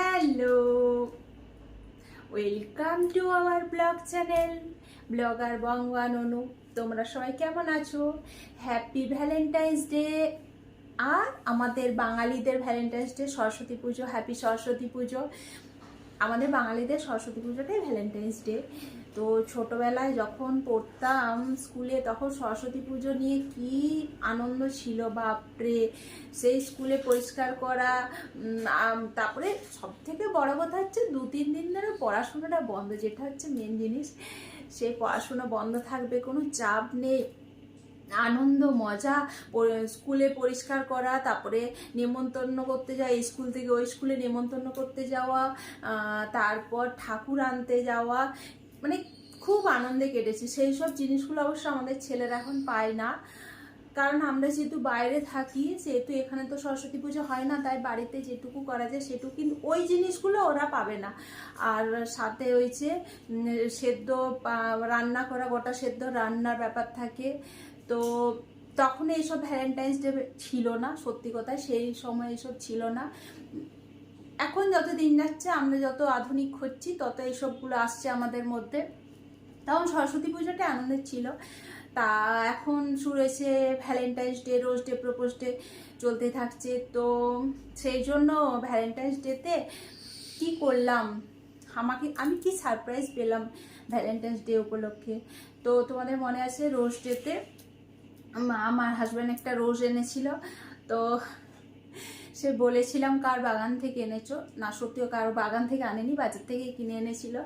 Hello. Welcome to our vlog channel, vlogger বঙ্গাননু তোমরা সবাই কেমন আছো? Happy Valentine's day. আর আমাদের বাঙালিদের ভ্যালেন্টাইন্স ডে, সরস্বতী পুজো, হ্যাপি সরস্বতী পুজো। আমাদের বাঙালিদের সরস্বতী পুজোটাই ভ্যালেন্টাইন্স ডে। তো ছোটবেলায় যখন পড়তাম স্কুলে, তখন সরস্বতী পুজো নিয়ে কি আনন্দ ছিল বাপরে! সেই স্কুলে পরিষ্কার করা তারপরে সব থেকে বড় কথা হচ্ছে দু, তিন দিন ধরে পড়াশোনাটা বন্ধ। যেটা হচ্ছে মেন জিনিস সেই পড়াশোনা বন্ধ থাকবে, কোনো চাপ নেই। আনন্দ, মজা স্কুলে পরিষ্কার করা, তারপরে নেমন্তন্ন করতে যাওয়া স্কুল থেকে ওই স্কুলে নেমন্তন্ন করতে যাওয়া তারপর ঠাকুর আনতে যাওয়া মানে খুব আনন্দে কেটেছে। সেই সব জিনিসগুলো অবশ্য আমাদের ছেলেরা এখন পায় না। কারণ আমরা যেহেতু বাইরে থাকি সেহেতু এখানে তো সরস্বতী পুজো হয় না তাই বাড়িতে যেটুকু করা যায় সেটুকু। কিন্তু ওই জিনিসগুলো ওরা পাবে না। আর সাথে হয়েছে উম, সেদ্ধ রান্না করা গোটা সেদ্ধ রান্নার ব্যাপার থাকে। তো তখন এইসব ভ্যালেন্টাইন্স ডে ছিল না সত্যি কথা সেই সময় এসব ছিল না। এখন যত দিন যাচ্ছে, আমরা যত আধুনিক হচ্ছি, তত এইসবগুলো আসছে আমাদের মধ্যে। তখন সরস্বতী পুজোটা আনন্দের ছিল। তা এখন শুরু হয়েছে Valentine's Day rose day propose day চলতে থাকছে। তো সেই জন্য ভ্যালেন্টাইন্স ডেতে কি করলাম? আমাকে, আমি কি সারপ্রাইজ পেলাম ভ্যালেন্টাইন্স ডে উপলক্ষে? তো তোমাদের মনে আছে রোজ ডেতে আমার হাজব্যান্ড একটা রোজ এনেছিল। তো সে বলেছিলাম, কার বাগান থেকে এনেছো? না সত্যিও কারও বাগান থেকে আনেনি, বাজার থেকে কিনে এনেছিল।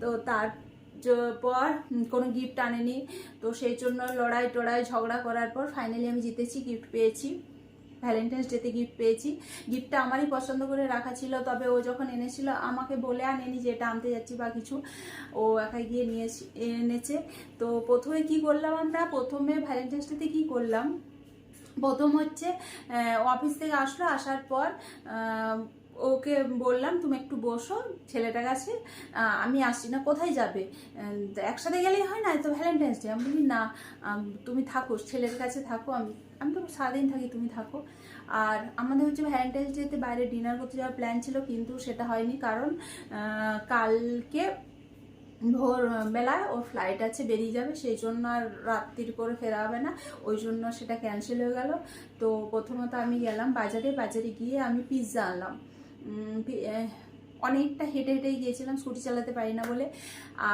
তো তার পর কোনো গিফট আনেনি। তো সেই জন্য লড়াই টড়াই ঝগড়া করার পর ফাইনালি আমি জিতেছি গিফট পেয়েছি। ভ্যালেন্টাইন্স ডেতে গিফট পেয়েছি। গিফটটা আমারই পছন্দ করে রাখা ছিল, তবে ও যখন এনেছিল, আমাকে বলে আনেনি যে এটা আনতে যাচ্ছি বা কিছু। ও একাই গিয়ে নিয়ে এনেছে। তো প্রথমে কি করলাম আমরা? প্রথমে ভ্যালেন্টাইন্স ডেতে কী করলাম? প্রথম হচ্ছে অফিস থেকে আসলো, আসার পর ওকে বললাম, তুমি একটু বসো, ছেলেটার কাছে আমি আসছি না, কোথায় যাবে? একসাথে গেলেই হয় না তো ভ্যালেন্টাইন্স ডে আমি বলি, না তুমি থাকো, ছেলের কাছে থাকো, আমি আমি তো সারাদিন থাকি, তুমি থাকো। আর আমাদের হচ্ছে ভ্যালেন্টাইন্স ডেতে বাইরে ডিনার করতে যাওয়ার প্ল্যান ছিল, কিন্তু সেটা হয়নি, কারণ কালকে ভোর বেলায় ওর ফ্লাইট আছে, বেরিয়ে যাবে, সেই জন্য আর রাত্রির করে ফেরা হবে না। ওই জন্য সেটা ক্যান্সেল হয়ে গেল। তো প্রথমত আমি গেলাম বাজারে বাজারে গিয়ে আমি পিৎজা আনলাম। অনেকটা হেঁটে হেঁটেই গিয়েছিলাম, স্কুটি চালাতে পারি না বলে।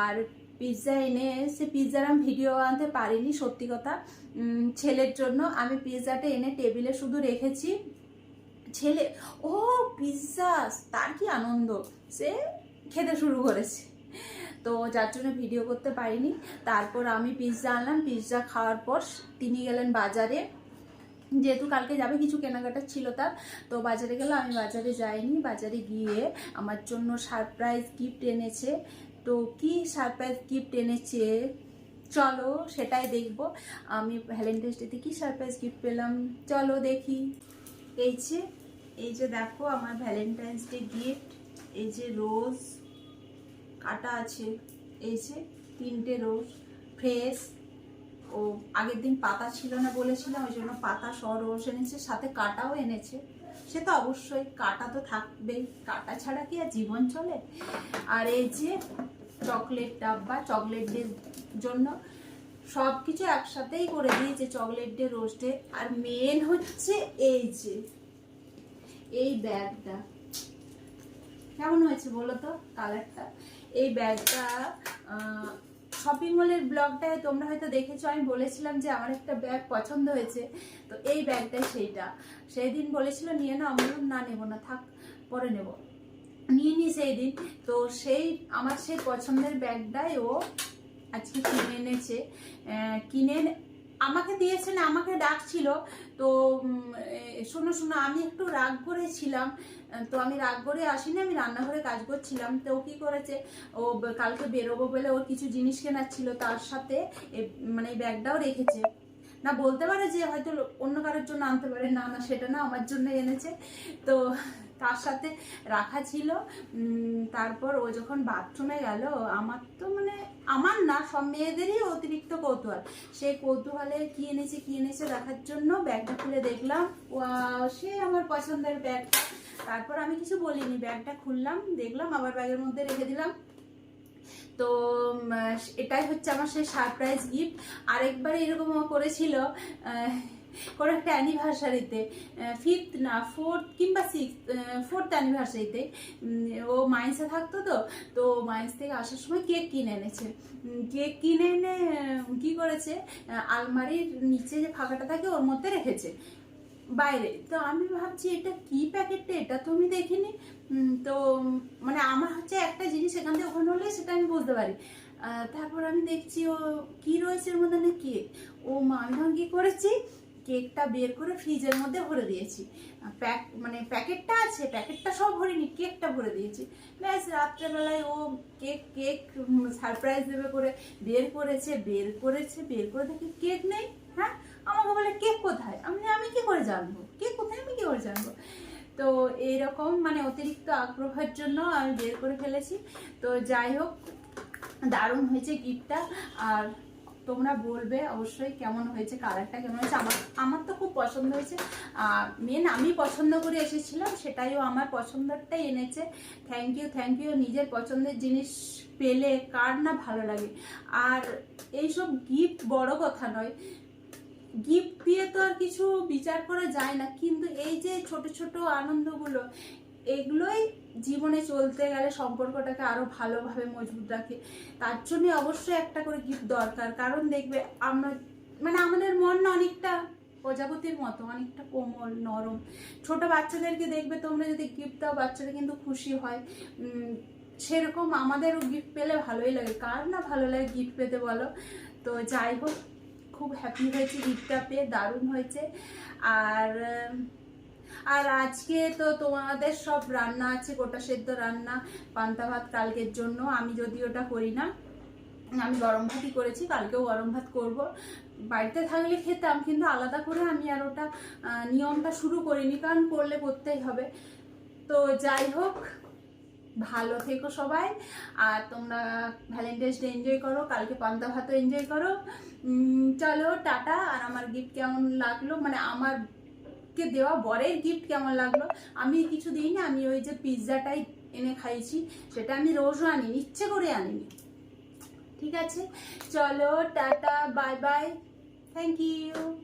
আর পিৎজা এনে সে পিৎজার আমি ভিডিও আনতে পারিনি, সত্যি কথা। ছেলের জন্য আমি পিৎজাটা এনে টেবিলে শুধু রেখেছি। ছেলে, ও পিৎজা তার কি আনন্দ? সে খেতে শুরু করেছে। তো যার জন্য ভিডিও করতে পারিনি। তারপর আমি পিৎজা আনলাম। পিৎজা খাওয়ার পর তিনি গেলেন বাজারে। যেহেতু কালকে যাবে, কিছু কেনাকাটা ছিল তার। তো বাজারে গেল, আমি বাজারে যাইনি। বাজারে গিয়ে আমার জন্য সারপ্রাইজ গিফট এনেছে। তো কি সারপ্রাইজ গিফট এনেছে? চলো সেটাই দেখব। আমি ভ্যালেন্টাইন্স ডেতে কী সারপ্রাইজ গিফট পেলাম? চলো দেখি। এই যে এই যে দেখো আমার ভ্যালেন্টাইন্স ডে গিফট এই যে রোজ কাটা আছে, এই যে তিনটে রোজ, ফ্রেশ। ও আগের দিন পাতা ছিল না বলেছিলাম, ওই জন্য পাতা সহ রোজ এনেছে, সাথে কাটাও এনেছে। সে তো অবশ্যই কাটা তো থাকবেই, কাটা ছাড়া কি আর জীবন চলে? আর এই যে চকলেট ডাব্বা, চকলেট ডে জন্য সব কিছু একসাথেই করে দিয়েছে, চকলেট ডে ডে। আর মেন হচ্ছে এই যে, এই ব্যাগটা। কেমন হয়েছে বলো তো কালারটা এই ব্যাগটা শপিং মলের ব্লগটায় তোমরা হয়তো দেখেছ, আমি বলেছিলাম যে আমার একটা ব্যাগ পছন্দ হয়েছে। তো এই ব্যাগটাই সেইটা। সেই দিন বলেছিল, নিয়ে না আমি না, নেব না, থাক, পরে নেব। নিয়ে নি সেই দিন তো সেই, আমার সেই পছন্দের ব্যাগটাই ও আজকে কিনে এনেছে। কিনে আমাকে দিয়েছে না আমাকে ডাকছিল। তো শোনো শোনো, আমি একটু রাগ করেছিলাম তো আমি রাগ করে আসিনি, আমি রান্নাঘরে কাজ করছিলাম। তো ও কি করেছে, ও কালকে বেরোবো বলে ওর কিছু জিনিস কেনার ছিল তার সাথে মানে ব্যাগটাও রেখেছে। না, বলতে পারে যে হয়তো অন্য কারোর জন্য আনতে পারে। না না, সেটা না আমার জন্য এনেছে। তো তার সাথে রাখা ছিল। তারপর ও যখন বাথরুমে গেল, আমার তো মানে আমার না, সব মেয়েদেরই অতিরিক্ত কৌতূহল। সেই কৌতূহলে কি এনেছে কি এনেছে দেখার জন্য ব্যাগটা খুলে দেখলাম। সে আমার পছন্দের ব্যাগ তারপর আমি কিছু বলিনি ব্যাগটা খুললাম, দেখলাম, আবার ব্যাগের মধ্যে রেখে দিলাম। তো এটাই হচ্ছে আমার সেই সারপ্রাইজ গিফট আরেকবার এরকম করেছিল কোনো একটা অ্যানিভার্সারিতে ফিফথ না ফোর্থ কিংবা সিক্স ফোর্থ অ্যানিভার্সারিতে ও মাইন্সে থাকতো তো তো মাইন্স থেকে আসার সময় কেক কিনে এনেছে। কেক কিনে এনে কী করেছে? আলমারির নিচে যে ফাঁকাটা থাকে ওর মধ্যে রেখেছে। বাইরে। তো আমি ভাবছি, এটা কি প্যাকেটটা? এটা তো আমি দেখিনি। তো মানে আমার হচ্ছে একটা জিনিস এখান থেকে ওখানে হলে সেটা আমি বুঝতে পারি। তারপর আমি দেখছি ও, কি রয়েছে এর মধ্যে? না কেক ও মা, আমি তখন করেছি? কেকটা বের করে ফ্রিজের মধ্যে ভরে দিয়েছি। প্যাক মানে প্যাকেটটা আছে, প্যাকেটটা সব ভরিনি, কেকটা ভরে দিয়েছি। ব্যাস, রাত্রেবেলায় ও কেক কেক সারপ্রাইজ দেবে করে বের করেছে বের করেছে, বের করে দেখি কেক নেই হ্যাঁ? আমাকে বলে, কেক কোথায়? আমি আমি কি করে জানব? কেক কোথায়? আমি কি করে জানব? তো এইরকম মানে অতিরিক্ত আগ্রহের জন্য আমি বের করে ফেলেছি। তো যাই হোক, দারুণ হয়েছে গিফটটা আর তোমরা বলবে অবশ্যই কেমন হয়েছে, কালারটা কেমন হয়েছে। আমার আমার তো খুব পছন্দ হয়েছে। মেন আমি পছন্দ করে এসেছিলাম, সেটাইও আমার পছন্দটাই এনেছে। থ্যাংক ইউ থ্যাংক ইউ নিজের পছন্দের জিনিস পেলে কার না ভালো লাগে। আর এইসব গিফট বড় কথা নয়। গিফট দিয়ে তো আর কিছু বিচার করা যায় না, কিন্তু এই যে ছোট ছোট আনন্দগুলো এগুলোই জীবনে চলতে গেলে সম্পর্কটাকে আরও ভালোভাবে মজবুত রাখে। তার জন্য অবশ্যই একটা করে গিফট দরকার। কারণ দেখবে আমরা মানে আমাদের মন না অনেকটা প্রজাপতির মতো, অনেকটা কোমল, নরম। ছোট বাচ্চাদেরকে দেখবে তোমরা যদি গিফট দাও, বাচ্চারা কিন্তু খুশি হয়। সেরকম আমাদেরও গিফট পেলে ভালোই লাগে। কার না ভালো লাগে গিফট পেতে বলো? তো যাই হোক, খুব হ্যাপি হয়েছে গিফটটা পেয়ে, দারুণ হয়েছে। আর আর আজকে তো তোমাদের সব রান্না আছে, গোটা সেদ্ধ রান্না, পান্তা ভাত কালকের জন্য। আমি যদি ওটা করি না, আমি গরম ভাতই করেছি, কালকেও গরম ভাত করব। বাড়িতে থাকলে খেতাম, কিন্তু আলাদা করে আমি আর ওটা নিয়মটা শুরু করিনি, কারণ করলে করতেই হবে। তো যাই হোক, ভালো থেকো সবাই, আর তোমরা ভ্যালেন্টাইন্স ডে এনজয় করো, কালকে পান্তা ভাতও এনজয় করো। চলো, টাটা, আর আমার গিফট কেমন লাগল? মানে আমার কে দেওয়া, বরের গিফট কেমন লাগল? আমি কিছু দিইনি, আমি ওই যে পিৎজাটাই এনে খাইছি, সেটা আমি রোজও আনি ইচ্ছে করে আনিনি। ঠিক আছে? চলো, tata bye bye thank you